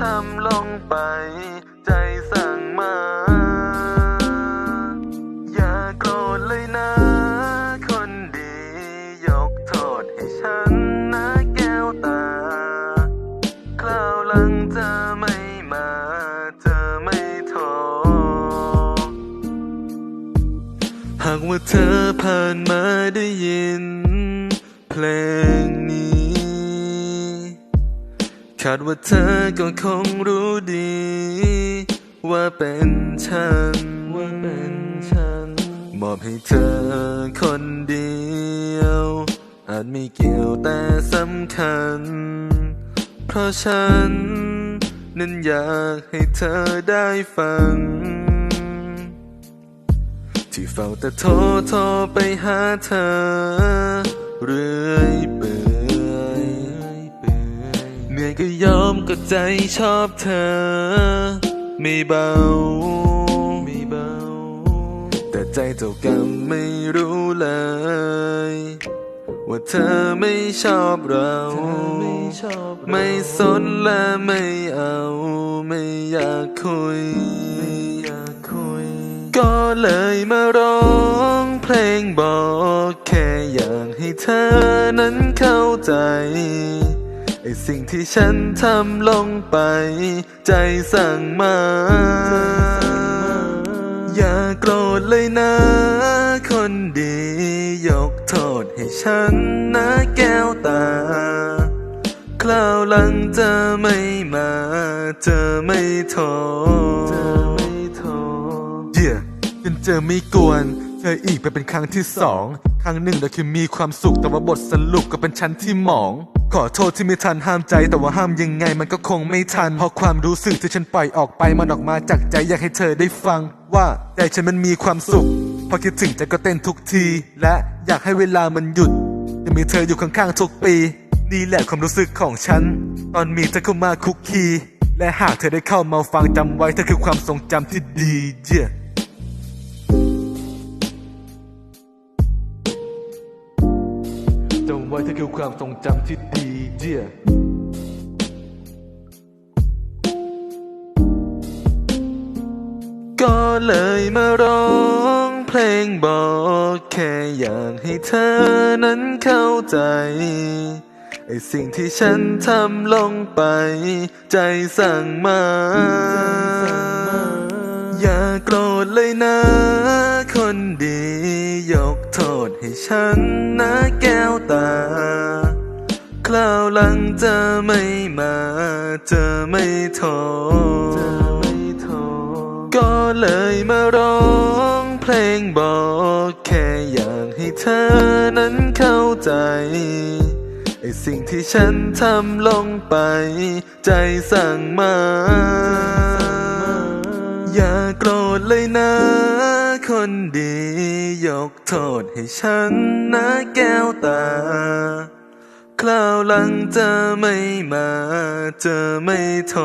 ทำลงไป ใจสั่งมา อย่าโกรธเลยนะ คนดี ยกโทษให้ฉันนะแก้วตา คราวหลังเธอไม่มาเธอไม่โทรหากว่าเธอผ่านมาได้ยิน เพลงนี้ คาดว่าเธอก็คงรู้ดี ว่าเป็นฉันว่าเป็นฉันมอบให้เธอคนเดียว อาจไม่เกี่ยวแต่สำคัญ เพราะฉัน นั้นอยากให้เธอได้ฟัง ที่เฝ้าแต่โทรโทรไปหาเธอ เรื่อยเปื่อยเหนื่อย ก็ยอมก็ใจชอบเธอ ไม่เบาไม่เบา แต่ใจเจ้ากรรมไม่รู้เลย ว่าเธอไม่ชอบเรา ไม่สนและไม่เอา ไม่อยากคุยไม่อยากคุยก็เลยมาร้องเพลงบอกแค่อยากให้เธอนั้นเข้าใจ ไอสิ่งที่ฉันทำลงไป ใจสั่งมา อย่าโกรธเลยนะ คนดี ยกโทษให้ฉันนะแก้วตา คราวหลังเธอไม่มาเธอไม่โทรเธอเดี๋ยจนเจอไม่กวนเธออีกไปเป็นครั้งที่สอง ครั้งหนึ่งเราคือมีความสุขแต่ว่าบทสรุปก็เป็นฉันที่หมอง ขอโทษที่ไม่ทันห้ามใจแต่ว่าห้ามยังไงมันก็คงไม่ทัน เพราะความรู้สึกที่ฉันปล่อยออกไปมันออกมาจากใจอยากให้เธอได้ฟัง ว่าใจฉันมันมีความสุข พอคิดถึงใจก็เต้นทุกที และอยากให้เวลามันหยุดยังมีเธออยู่ข้างๆทุกปี นี่แหละความรู้สึกของฉัน ตอนมีเธอเข้ามาคุกคี และหากเธอได้เข้ามาฟังจำไว้เธอคือความทรงจำที่ดีเจ้จ ไว้เธอคือความทรงจำที่ดีเจ้ก็เลยมาร้องเพลงบอกแค่อยากให้เธอนั้นเข้าใจ ไอสิ่งที่ฉันทำลงไป ใจสั่งมา อย่าโกรธเลยนะ คนดี ยกโทษให้ฉันนะแก้ว เธอไม่มา เธอไม่โทรก็เลยมาร้องเพลงบอกแค่อยากให้เธอนั้นเข้าใจไอสิ่งที่ฉันทำลงไป ใจสั่งมา อย่าโกรธเลยนะ คนดี ยกโทษให้ฉันนะแก้วตา คราวหลังจะไม่มาจะไม่โทร